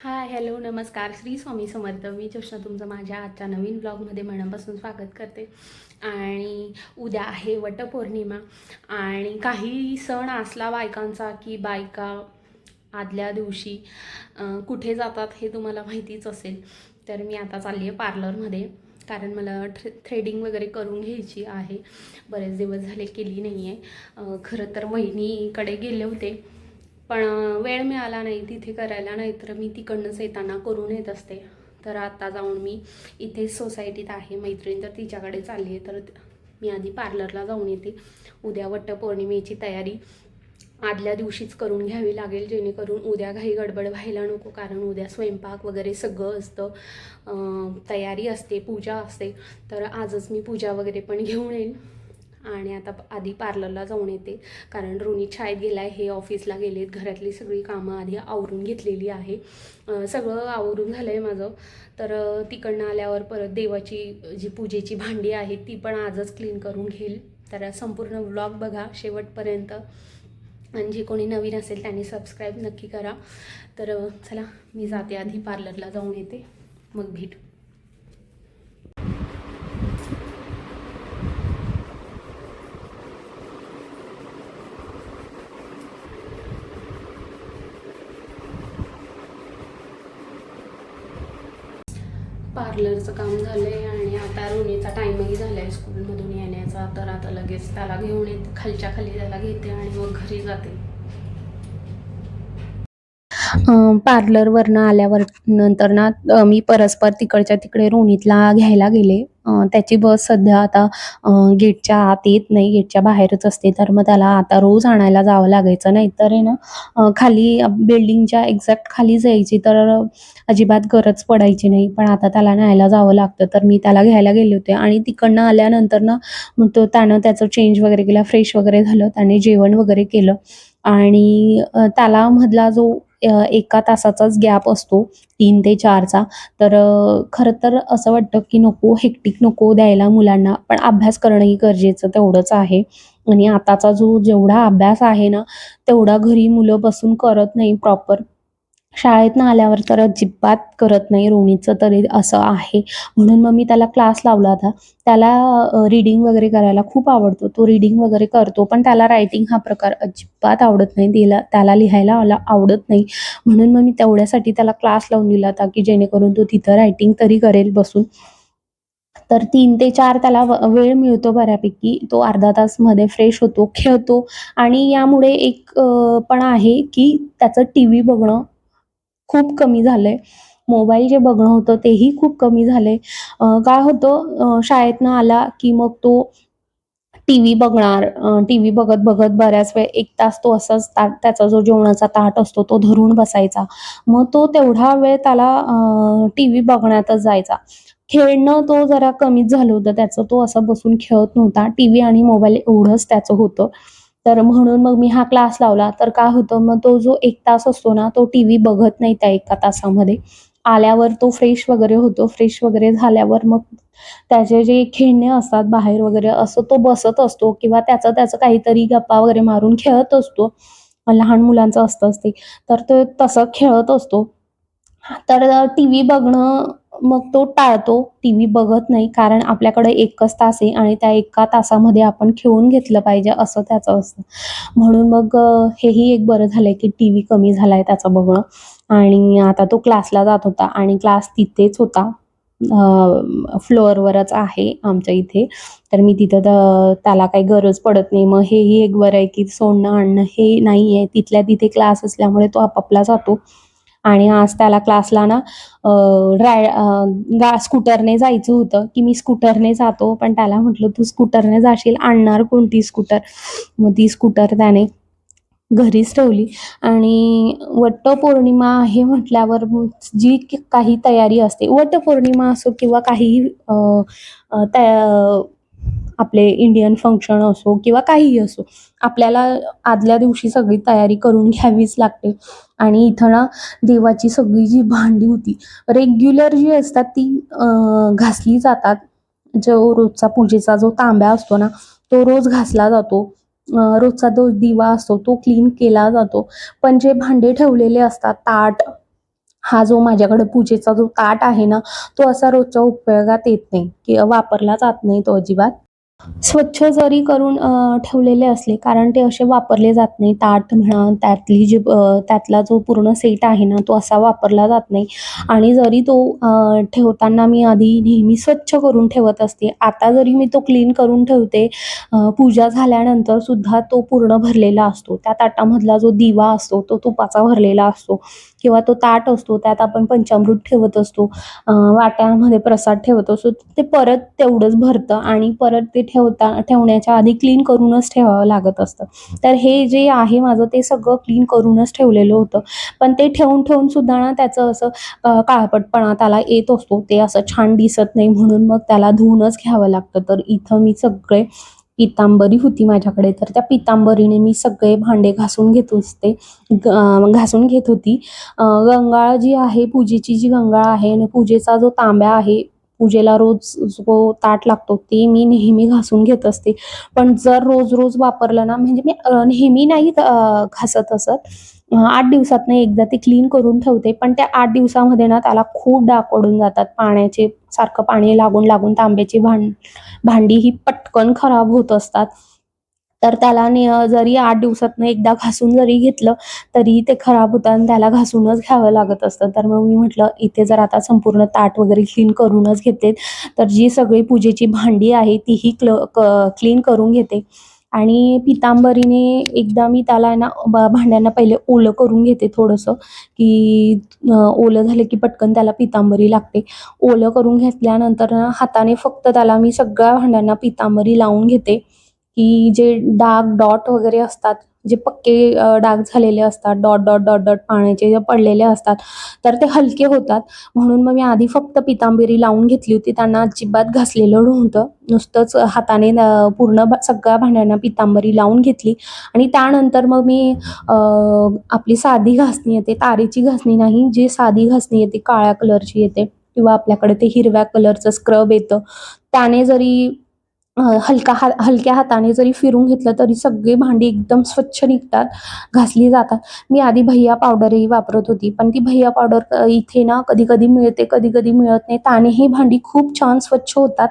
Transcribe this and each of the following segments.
Hi hello नमस्कार. श्री स्वामी समर्थ. मी जोशना तुमचं माझ्या आजच्या नवीन ब्लॉगमध्ये मनापासून स्वागत करते. आणि उद्या आहे वटपौर्णिमा. आणि काही सण असला बायकांचा की बायका आदल्या दिवशी कुठे जातात हे तुम्हाला माहितीच असेल तर मी आता चालली आहे पार्लरमध्ये. कारण मला थ्रे थ्रेडिंग वगैरे करून घ्यायची आहे. बरेच दिवस झाले केली नाही आहे खरं तर वहिनीकडे गेले होते. पण वेळ मिळाला नाही तिथे करायला नाही तर मी तिकडनंच येताना करून येत असते. तर आता जाऊन मी इथे सोसायटीत आहे मैत्रीण तर तिच्याकडे चालली आहे. तर मी आधी पार्लरला जाऊन येते. उद्या वटपौर्णिमेची तयारी आदल्या दिवशीच करून घ्यावी लागेल जेणेकरून उद्या घाई गडबड व्हायला नको. कारण उद्या स्वयंपाक वगैरे सगळं असतं. तयारी असते पूजा असते. तर आजच मी पूजा वगैरे पण घेऊन येईन. आणि आता आधी पार्लरला जाऊन येते. कारण रोनी शाळेत गेला आहे हे ऑफिसला गेलेत घरातली सगळी कामं आधी आवरून घेतलेली आहे. सगळं आवरून झालं आहे माझं. तर तिकडनं आल्यावर परत देवाची जी पूजेची भांडी आहेत ती पण आजच क्लीन करून घेईल. तर संपूर्ण व्लॉग बघा शेवटपर्यंत. आणि जे कोणी नवीन असेल त्यांनी सबस्क्राईब नक्की करा. तर चला मी जाते आधी पार्लरला जाऊन येते. मग भेटू. पार्लरचं काम झालं आहे आणि आता रोनीचा टाईमही झाला आहे स्कूलमधून येण्याचा तर आता लगेच त्याला घेऊन येते खालच्या खाली त्याला घेते आणि मग घरी जाते. पार्लरवरनं आल्यावर नंतर ना मी परस्पर तिकडच्या तिकडे रोनीतला घ्यायला गेले. त्याची बस सध्या आता गेटच्या आत येत नाही गेटच्या बाहेरच असते. तर मग त्याला आता रोज आणायला जावं लागायचं. नाही तर आहे ना खाली बिल्डिंगच्या एक्झॅक्ट खाली जायची तर अजिबात गरज पडायची नाही. पण आता त्याला न्यायला जावं लागतं. तर मी त्याला घ्यायला गेले होते. आणि तिकडनं आल्यानंतर ना मग तो त्यानं त्याचं चेंज वगैरे केला फ्रेश वगैरे झालं. त्याने जेवण वगैरे केलं. आणि त्याला मधला जो एका तासाचाच गॅप असतो तीन ते चारचा. तर खरं तर असं वाटतं की नको हेक्टिक नको द्यायला मुलांना. पण अभ्यास करणंही गरजेचं तेवढंच आहे. आणि आताचा जो जेवढा अभ्यास आहे ना तेवढा घरी मुलं बसून करत नाही प्रॉपर शाळेतनं आल्यावर तर अजिबात करत नाही रोणीचं तरी असं आहे. म्हणून मग मी त्याला क्लास लावला होता. त्याला रीडिंग वगैरे करायला खूप आवडतो. तो रीडिंग वगैरे करतो पण त्याला रायटिंग हा प्रकार अजिबात आवडत नाही. तिला त्याला लिहायला आला आवडत नाही. म्हणून मग मी तेवढ्यासाठी त्याला क्लास लावून दिला होता की जेणेकरून तो तिथं रायटिंग तरी करेल बसून. तर तीन ते चार त्याला वेळ मिळतो बऱ्यापैकी. तो अर्धा तासमध्ये फ्रेश होतो खेळतो. आणि यामुळे एक पण आहे की त्याचं टी व्ही बघणं खूप कमी झालंय. मोबाईल जे बघणं होतं तेही खूप कमी झालंय. काय होतं शाळेतनं आला की मग तो टी व्ही बघणार टी व्ही बघत बघत बऱ्याच वेळ एक तास तो असाच ताट त्याचा जो जेवणाचा ताट असतो तो धरून बसायचा. मग तो तेवढा वेळ त्याला टी व्ही बघण्यातच जायचा. खेळणं तो जरा कमीच झालं होतं त्याचं तो असा बसून खेळत नव्हता. टी व्ही आणि मोबाईल एवढंच त्याचं होतं. तर म्हणून मग मी हा क्लास लावला. तर काय होतं मग तो जो एक तास असतो ना तो टी व्ही बघत नाही त्या एका तासामध्ये. आल्यावर तो फ्रेश वगैरे होतो. फ्रेश वगैरे झाल्यावर मग त्याचे जे खेळणे असतात बाहेर वगैरे असं तो बसत असतो किंवा त्याचं त्याचं काहीतरी गप्पा वगैरे मारून खेळत असतो. लहान मुलांचं असतं असते तर तो तसं खेळत असतो. तर टी व्ही बघणं मग तो टाळतो टी व्ही बघत नाही कारण आपल्याकडे एकच तास आहे आणि त्या एका तासामध्ये आपण खेळून घेतलं पाहिजे असं त्याचं असतं. म्हणून मग हेही एक बरं झालंय की टी व्ही कमी झालाय त्याचं बघणं. आणि आता तो क्लासला जात होता आणि क्लास तिथेच होता. फ्लोअरवरच आहे आमच्या इथे. तर मी तिथं त्याला काही गरज पडत नाही. मग हेही एक बरं आहे की सोडणं आणणं हे नाही आहे तिथल्या तिथे क्लास असल्यामुळे तो आपापला जातो. आणि आज त्याला क्लासला ना ड्राय गा स्कूटरने जायचं होतं की मी स्कूटरने जातो. पण त्याला म्हटलं तू स्कूटरने जाशील आणणार कोणती स्कूटर मग ती स्कूटर त्याने घरीच ठेवली. आणि वटपौर्णिमा आहे म्हटल्यावर जी काही तयारी असते वटपौर्णिमा असो किंवा काही त्या आपले इंडियन फंक्शन असो किंवा काहीही असो आपल्याला आदल्या दिवशी सगळी तयारी करून घ्यावीच लागते. आणि इथं ना देवाची सगळी जी भांडी होती रेग्युलर जी असतात ती घासली जातात. जो रोजचा पूजेचा जो तांब्या असतो ना तो रोज घासला जातो. रोजचा जो दिवा असतो तो क्लीन केला जातो. पण जे भांडे ठेवलेले असतात ताट हा जो माझ्याकडे पूजेचा जो ताट आहे ना, तो असा रोजच्या उपयोगात येत नाही किंवा वापरला जात नाही तो अजिबात. स्वच्छ जरी करून ठेवलेले असले कारण ते असे वापरले जात नाही. ताट म्हणा, त्यातली जी त्यातला जो पूर्ण सेट आहे ना, तो असा वापरला जात नाही आणि जरी तो ठेवताना मी आधी नेहमी स्वच्छ करून ठेवत असते. आता जरी मी तो क्लीन करून ठेवते, पूजा झाल्यानंतर सुद्धा तो पूर्ण भरलेला असतो. त्या ताटामधला जो दिवा असतो, तो तुपाचा भरलेला असतो किंवा तो ताट असतो, त्यात आपण पंचामृत ठेवत असतो, वाट्यांमध्ये प्रसाद ठेवत असतो. ते परत तेवढंच भरतं आणि परत ते ठेवता ठेवण्याच्या आधी क्लीन करूनच ठेवावं लागत असतं. तर हे जे आहे माझं ते सगळं क्लीन करूनच ठेवलेलं होतं. पण ते ठेवून ठेवून सुद्धा ना त्याचं असं काळपटपणा त्याला येत असतो. ते असं छान दिसत नाही म्हणून मग त्याला धुवूनच घ्यावं लागतं. तर इथं मी सगळे पितांबरी होती माझ्याकडे, तर त्या पितांबरीने मी सगळे भांडे घासून घेत असते. घासून घेत होती. गंगाळ जी आहे, पूजेची जी गंगाळ आहे आणि पूजेचा जो तांब्या आहे, पूजेला रोज जो ताट लागतो, ते मी नेहमी घासून घेत असते. पण जर रोज-रोज वापरलं ना, म्हणजे मी नेहमी नाही घासत असत. आठ 8 दिवसातनं एकदा ते क्लीन करून ठेवते. पण त्या आठ दिवसामध्ये ना त्याला खूप डाग पडून जातात पाण्याचे. सारखं पाणी लागून-लागून तांब्याची भांड भांडी ही पटकन खराब होत असतात. तर त्याला ने जरी आठ दिवसातनं एकदा घासून जरी घेतलं, तरी ते खराब होतं आणि त्याला घासूनच घ्यावं लागत असतं. तर मग मी म्हटलं, इथे जर आता संपूर्ण ताट वगैरे क्लीन करूनच घेते, तर जी सगळी पूजेची भांडी आहे, तीही क्ल क क्लीन करून घेते आणि पितांबरीने एकदा मी त्याला ना, भांड्यांना पहिले ओलं करून घेते थोडंसं, की ओलं झालं की पटकन त्याला पितांबरी लागते. ओलं करून घेतल्यानंतर ना, हाताने फक्त त्याला मी सगळ्या भांड्यांना पितांबरी लावून घेते, की जे डाग, डॉट वगैरे असतात, जे पक्के डाग झालेले असतात, डॉट, डॉट, डॉट, डॉट पाण्याचे जे पडलेले असतात, तर ते हलके होतात. म्हणून मग मी आधी फक्त पितांबरी लावून घेतली होती. त्यांना अजिबात घासलेलं नव्हतं. नुसतंच हाताने पूर्ण सगळ्या भांड्यांना पितांबरी लावून घेतली आणि त्यानंतर मग मी आपली साधी घासणी येते, तारेची घासणी नाही, जी साधी घासणी येते, काळ्या कलरची येते किंवा आपल्याकडे ते हिरव्या कलरचं स्क्रब येतं, त्याने जरी हलका हा हलक्या हाताने जरी फिरून घेतलं, तरी सगळी भांडी एकदम स्वच्छ निघतात, घासली जातात. मी आधी भैया पावडरही वापरत होती, पण ती भैया पावडर इथे ना कधी-कधी मिळते, कधी-कधी मिळत नाही. त्यानेही भांडी खूप छान स्वच्छ होतात.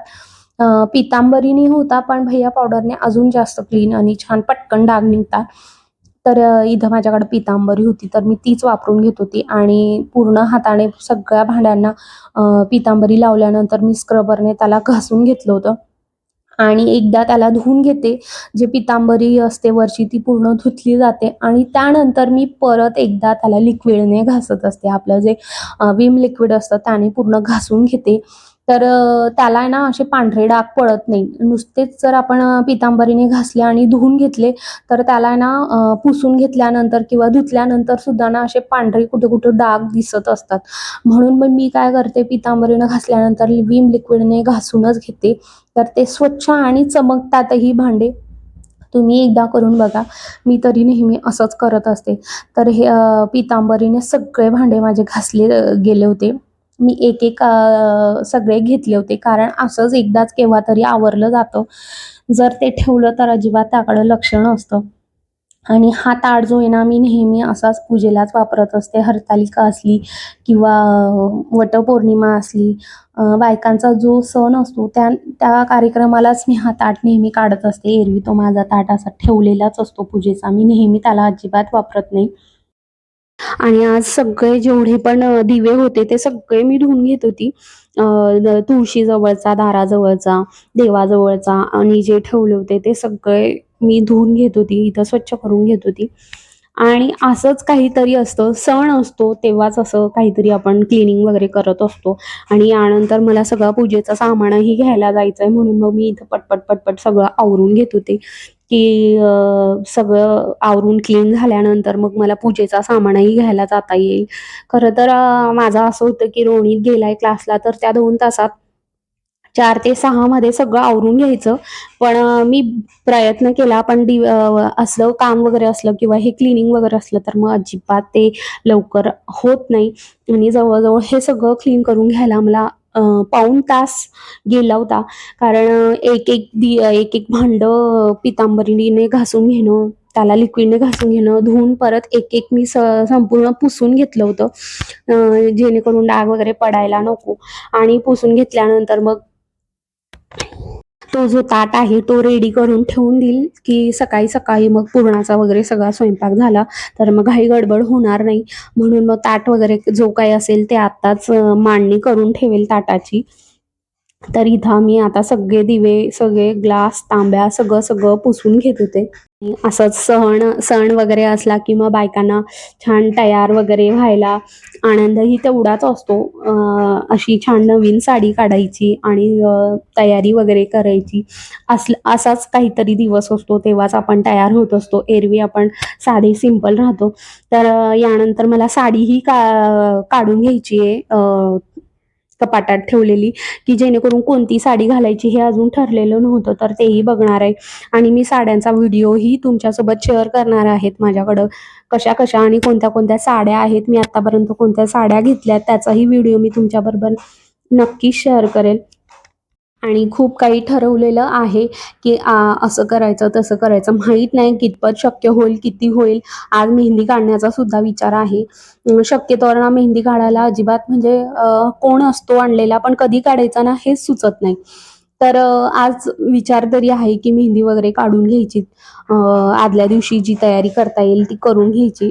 पितांबरीने होता पण भैया पावडरने अजून जास्त क्लीन आणि छान पटकन डाग निघतात. तर इथं माझ्याकडे पितांबरी होती, तर मी तीच वापरून घेत होती आणि पूर्ण हाताने सगळ्या भांड्यांना पितांबरी लावल्यानंतर मी स्क्रबरने त्याला घासून घेतलं होतं आणि एकदा त्याला धुवून घेते. जे पितांबरी असते वरची ती पूर्ण धुतली जाते आणि त्यानंतर मी परत एकदा त्याला लिक्विडने घासत असते. आपलं जे विम लिक्विड असतं त्याने पूर्ण घासून घेते. तर त्याला आहे ना असे पांढरे डाग पडत नाही. नुसतेच जर आपण पितांबरीने घासले आणि धुवून घेतले, तर त्याला आहे ना पुसून घेतल्यानंतर किंवा धुतल्यानंतर सुद्धा ना असे पांढरे कुठे-कुठे डाग दिसत असतात. म्हणून मग मी काय करते, पितांबरीनं घासल्यानंतर विम लिक्विडने घासूनच घेते. तर ते स्वच्छ आणि चमकतातही भांडे. तुम्ही एकदा करून बघा. मी तरी नेहमी असंच करत असते. तर हे पितांबरीने सगळे भांडे माझे घासले गेले होते. मी एक-एक सगळे घेतले होते. कारण असंच एकदाच केव्हा तरी आवरलं जातं. जर ते ठेवलं तर अजिबात त्याकडं लक्ष नसतं आणि हा ताट जो आहे ना, मी नेहमी असाच पूजेलाच वापरत असते. हरतालिका असली किंवा वटपौर्णिमा असली, बायकांचा जो सण असतो, त्या त्या कार्यक्रमालाच मी हा ताट नेहमी काढत असते. एरवी तो माझा ताट असा ठेवलेलाच असतो पूजेचा. मी नेहमी त्याला अजिबात वापरत नाही. आणि आज सगळे जेवढे पण दिवे होते, ते सगळे मी धुवून घेत होती. तुळशी जवळचा तुळशीजवळचा, दाराजवळचा, देवाजवळचा आणि जे ठेवले होते, ते सगळे मी धुवून घेत होती. इथं स्वच्छ करून घेत होती आणि असंच काहीतरी असतं, सण असतो तेव्हाच असं काहीतरी आपण क्लिनिंग वगैरे करत असतो. आणि यानंतर मला सगळं पूजेचं सामानही घ्यायला जायचं आहे, म्हणून मग मी इथं पटपट, पटपट सगळं आवरून घेत होते, की सगळं आवरून क्लीन झाल्यानंतर मग मला पूजेचा सामानही घ्यायला जाता येईल. खरं तर माझं असं होतं, की रोणीत गेलाय क्लासला, तर त्या दोन तासात चार ते सहामध्ये सगळं आवरून घ्यायचं. पण मी प्रयत्न केला, पण डि असलं काम वगैरे असलं किंवा हे क्लिनिंग वगैरे असलं, तर मग अजिबात ते लवकर होत नाही आणि जवळजवळ हे सगळं क्लीन करून घ्यायला मला पाऊन पाऊण तास गेला होता. कारण एक-एक दि एक-एक भांडं पितांबरीने घासून घेणं, त्याला लिक्विडने घासून घेणं धुवून परत एक एक मी स संपूर्ण पुसून घेतलं होतं जेणेकरून डाग वगैरे पडायला नको आणि पुसून घेतल्यानंतर मग तो जो ताट आहे तो रेडी करून ठेवून देईल की सकाळी सकाळी मग पुरणाचा वगैरे सगळा स्वयंपाक झाला तर मग घाई गडबड होणार नाही. म्हणून मग ताट वगैरे जो काही असेल ते आत्ताच मांडणी करून ठेवेल ताटाची. तर इथं आम्ही आता सगळे दिवे सगळे ग्लास तांब्या सगळं सगळं पुसून घेत होते. असंच सण सण वगैरे असला की मग बायकांना छान तयार वगैरे व्हायला आनंदही तेवढाच असतो. अशी छान नवीन साडी काढायची आणि तयारी वगैरे करायची. अस असाच काहीतरी दिवस असतो तेव्हाच आपण तयार होत असतो. एरवी आपण साधी सिंपल राहतो. तर यानंतर मला साडीही का काढून घ्यायची आहे. कपाटात ठेवलेली की जेणेकरून कोणती साडी घालायची हे अजून ठरलेलं नव्हतं. तर तेही बघणार आहे. आणि मी साड्यांचा व्हिडिओही तुमच्यासोबत शेअर करणार आहेत माझ्याकडं. कशा कशा आणि कोणत्या कोणत्या साड्या आहेत मी आतापर्यंत कोणत्या साड्या घेतल्या त्याचाही व्हिडिओ मी तुमच्याबरोबर नक्की शेअर करेल. आणि खूप काही ठरवलेलं आहे की असं करायचं तसं करायचं. माहीत नाही कितपत शक्य होईल किती होईल. आज मेहंदी काढण्याचा सुद्धा विचार आहे. शक्यतोवर ना मेहंदी काढायला अजिबात म्हणजे कोण असतो आणलेला पण कधी काढायचा ना हेच सुचत नाही. तर आज विचार तरी आहे की मेहंदी वगैरे काढून घ्यायची. आदल्या दिवशी जी तयारी करता येईल ती करून घ्यायची.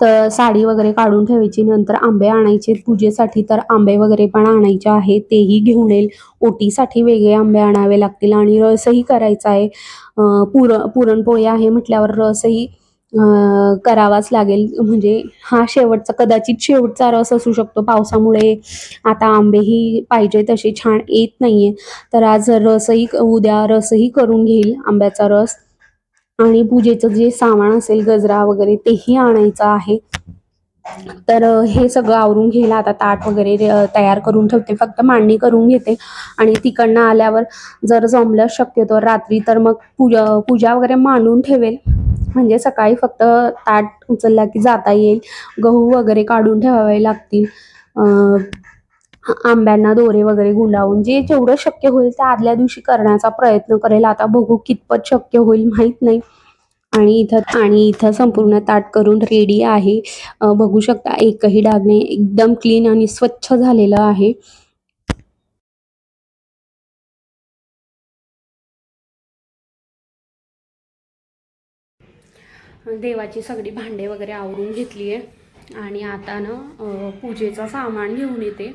तर साडी वगैरे काढून ठेवायची नंतर आंबे आणायचे पूजेसाठी तर आंबे वगैरे पण आणायचे आहे तेही घेऊन येईल. ओटीसाठी वेगळे आंबे आणावे लागतील आणि रसही करायचा आहे. पुर पुरणपोळी आहे म्हटल्यावर रसही करावाच लागेल. म्हणजे हा शेवटचा कदाचित शेवटचा रस असू शकतो. पावसामुळे आता आंबेही पाहिजे तसे छान येत नाहीये. तर आज रसही उद्या रसही करून घेईल आंब्याचा रस. आणि पूजेचं जे सामान असेल गजरा वगैरे तेही आणायचं आहे. तर हे सगळं आवरून घ्यायला आता ताट वगैरे तयार करून ठेवते. फक्त मांडणी करून घेते. आणि तिकडनं आल्यावर जर जमलं शक्यतो रात्री तर मग पूजा पूजा वगैरे मांडून ठेवेल. म्हणजे सकाळी फक्त ताट उचलला की जाता येईल. गहू वगैरे काढून ठेवावे लागतील. आंब्यांना दोरे वगैरे गुलावून जे जेवढं शक्य होईल ते आदल्या दिवशी करण्याचा प्रयत्न करेल. आता बघू कितपत शक्य होईल माहीत नाही. आणि इथं आणि इथं संपूर्ण ताट करून रेडी आहे. बघू शकता एकही डाग नाही एकदम क्लीन आणि स्वच्छ झालेलं आहे. देवाची सगळी भांडे वगैरे आवरून घेतली आहे आणि आता ना पूजेचा पूजेचं सामान घेऊन येते.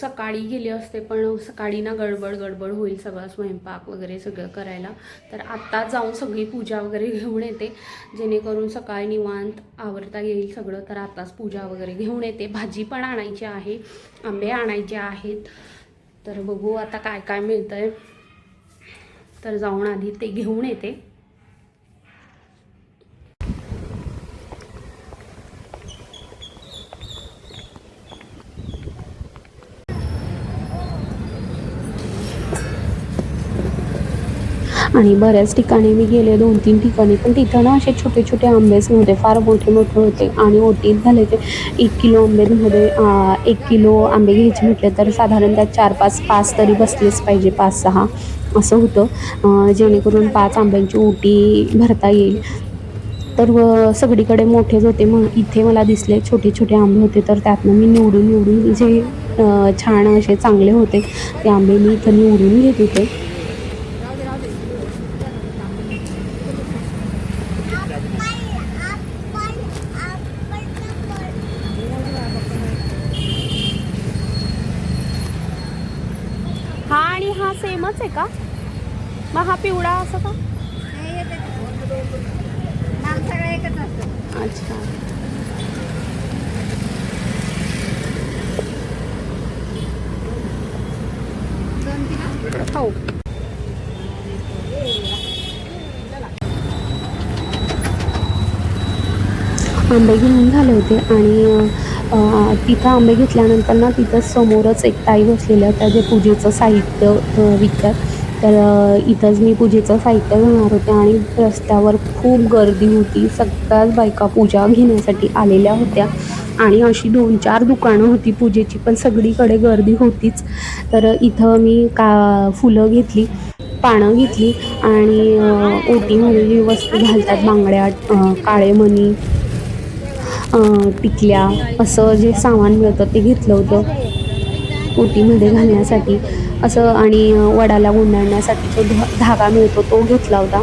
सकाळी गेले असते पण सकाळी ना गडबड गडबड होईल सगळं स्वयंपाक वगैरे सगळं करायला. तर आत्ताच जाऊन सगळी पूजा वगैरे घेऊन येते. जेणेकरून सकाळी निवांत आवरता येईल सगळं. तर आत्ताच पूजा वगैरे घेऊन येते. भाजी पण आणायची आहे. आंबे आणायचे आहेत. तर बघू आता काय काय मिळतं आहे तर जाऊन आधी ते घेऊन येते. आणि बऱ्याच ठिकाणी मी गेले दोन तीन ठिकाणी. पण तिथं ना असे छोटे छोटे आंबेच नव्हते फार मोठे मोठे होते. आणि ओटीत झाले ते एक किलो आंबेमध्ये एक किलो आंबे घ्यायचे म्हटले तर साधारण त्यात चार पाच पाच तरी बसलेच पाहिजे पाच सहा. असं होतं. जेणेकरून पाच आंब्यांची ओटी भरता येईल. तर व सगळीकडे मोठेच होते. मग इथे मला दिसले छोटे छोटे आंबे होते. तर त्यातनं मी निवडून निवडून जे छान असे चांगले होते ते आंबे मी इथं निवडून घेत होते हा आणि हा सेमच आहे का? मग हा पिवळा असं का? अच्छा. हो. आंबे घेऊन झाले होते आणि तिथं आंबे घेतल्यानंतर ना तिथं समोरच एक ताई बसलेल्या त्या जे पूजेचं साहित्य अ, विकतात. तर इथंच मी पूजेचं साहित्य घेणार होते आणि रस्त्यावर खूप गर्दी होती. सगळ्याच बायका पूजा घेण्यासाठी आलेल्या होत्या. आणि अशी दोन चार दुकानं होती पूजेची पण सगळीकडे गर्दी होतीच. तर इथं मी का फुलं घेतली पानं घेतली आणि ओटीमध्ये जी वस्तू घालतात. बांगड्या काळेमणी काळे मणी टिकल्या असं जे सामान मिळतं ते घेतलं होतं ओटीमध्ये घालण्यासाठी. असं आणि वडाला गुंडाळण्यासाठी जो धागा मिळतो तो घेतला होता.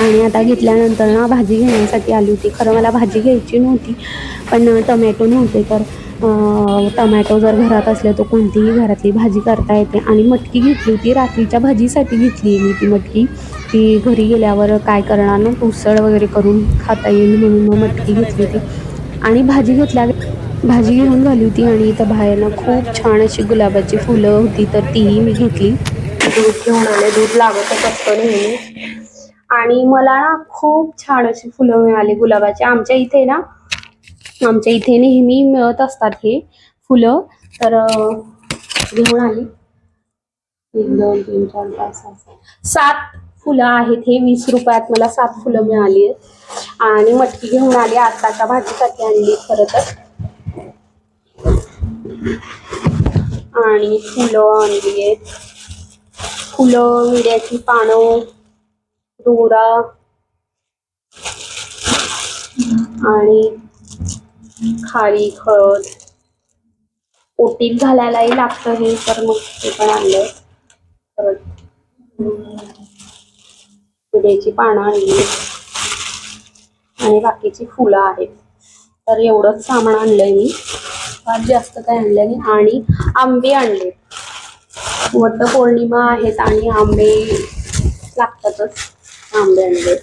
आणि आता घेतल्यानंतर ना भाजी घेण्यासाठी आली होती. खरं मला भाजी घ्यायची नव्हती पण टमॅटो नव्हते तर टमॅटो जर घरात असले तर कोणतीही घरातली भाजी करता येते. आणि मटकी घेतली होती रात्रीच्या भाजीसाठी घेतली मी ती मटकी. ती घरी गेल्यावर काय करणार ना उसळ वगैरे करून खाता येईल म्हणून मग मटकी घेतली होती. आणि भाजी घेतल्या भाजी घेऊन झाली होती आणि इथं बाहेरनं खूप छान अशी गुलाबाची फुलं होती तर तीही मी घेतली. दूध घेऊन आले दूध लागतच असतं नेहमी. आणि मला ना खूप छान अशी फुलं मिळाली गुलाबाची. आमच्या इथे ना आमच्या इथे नेहमी मिळत असतात हे फुलं. तर घेऊन आली. एक दोन तीन चार पाच सहा सात फुलं आहेत हे. वीस रुपयात मला सात फुलं मिळाली आहेत. आणि मटकी घेऊन आली. आताच्या भाजीसाठी आणली खरं तर. आणि फुलं आणली आहेत. फुलं विड्याची पानं दोरा आणि खारी खळद ओटीत घालायलाही लागतं हे तर मग ते पण आणलंय. परत विड्याची पानं आणली. आणि बाकीची फुलं आहेत. तर एवढंच सामान आणलंय मी. फार जास्त काय आणलं नाही. आणि आंबे आणले वटपौर्णिमा आहेत आणि आंबे लागतातच. आंबे आणले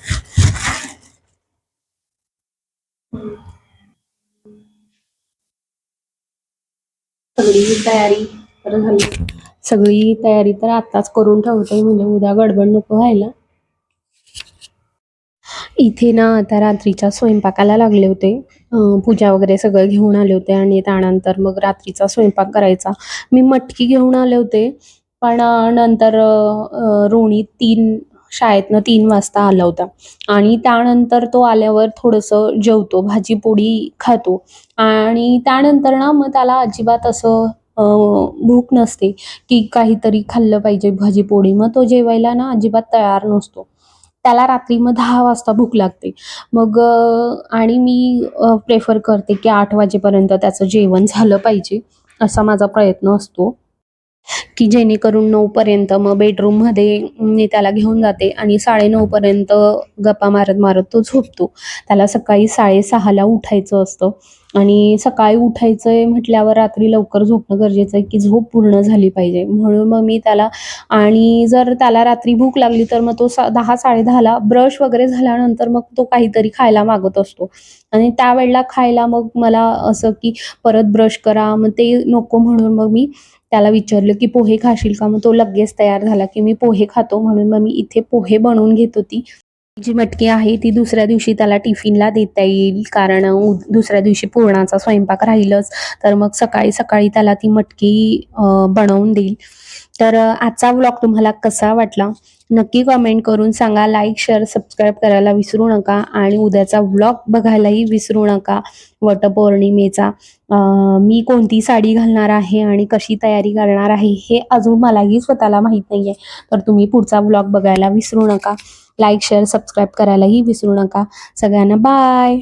सगळी तयारी तर झाली. सगळी तयारी तर आताच करून ठेवते म्हणजे उद्या गडबड नको व्हायला. इथे ना आता रात्रीच्या स्वयंपाकाला लागले होते. पूजा वगैरे सगळं घेऊन आले होते आणि त्यानंतर मग रात्रीचा स्वयंपाक करायचा. मी मटकी घेऊन आले होते. पण नंतर रोणी तीन शाळेतनं तीन वाजता आला होता. आणि त्यानंतर तो आल्यावर थोडंसं जेवतो भाजी पोळी खातो. आणि त्यानंतर ना मग त्याला अजिबात असं भूक नसते की काहीतरी खाल्लं पाहिजे भाजी पोळी मग तो जेवायला ना अजिबात तयार नसतो. त्याला रात्री मग दहा वाजता भूक लागते. मग आणि मी प्रेफर करते की आठ वाजेपर्यंत त्याचं जेवण झालं पाहिजे असा माझा प्रयत्न असतो. की जेणेकरून नऊपर्यंत मग बेडरूममध्ये मी त्याला घेऊन जाते आणि साडेनऊपर्यंत गप्पा मारत मारत तो झोपतो. त्याला सकाळी साडेसहाला उठायचं असतं आणि सकाळी उठायचं आहे म्हटल्यावर रात्री लवकर झोपणं गरजेचं आहे की झोप पूर्ण झाली पाहिजे. म्हणून मग मी त्याला आणि जर त्याला रात्री भूक लागली तर मग तो सा दहा साडेदहाला ब्रश वगैरे झाल्यानंतर मग तो काहीतरी खायला मागत असतो. आणि त्यावेळेला खायला मग मला असं की परत ब्रश करा मग ते नको म्हणून मग मी त्याला विचारलं की पोहे खाशील का? मग तो लगेच तयार झाला की मी पोहे खातो म्हणून मग मी इथे पोहे बनवून घेत होती. जी मटकी आहे ती दुसऱ्या दिवशी त्याला टिफिनला देता येईल कारण दुसऱ्या दिवशी पूर्णाचा स्वयंपाक राहीलच. तर मग सकाळी सकाळी त्याला ती मटकी बनवून देईल. तर आजचा व्लॉग तुम्हाला कसा वाटला? नक्की कमेंट करून सांगा. लाईक शेअर सबस्क्राईब करायला विसरू नका आणि उद्याचा व्लॉग बघायलाही विसरू नका. वटपौर्णिमेचा. मी कोणती साडी घालणार आहे आणि कशी तयारी करणार आहे हे अजून मलाही स्वतःला माहीत नाही आहे तर तुम्ही पुढचा व्लॉग बघायला विसरू नका. लाईक शेअर सबस्क्राईब करायलाही विसरू नका. सगळ्यांना बाय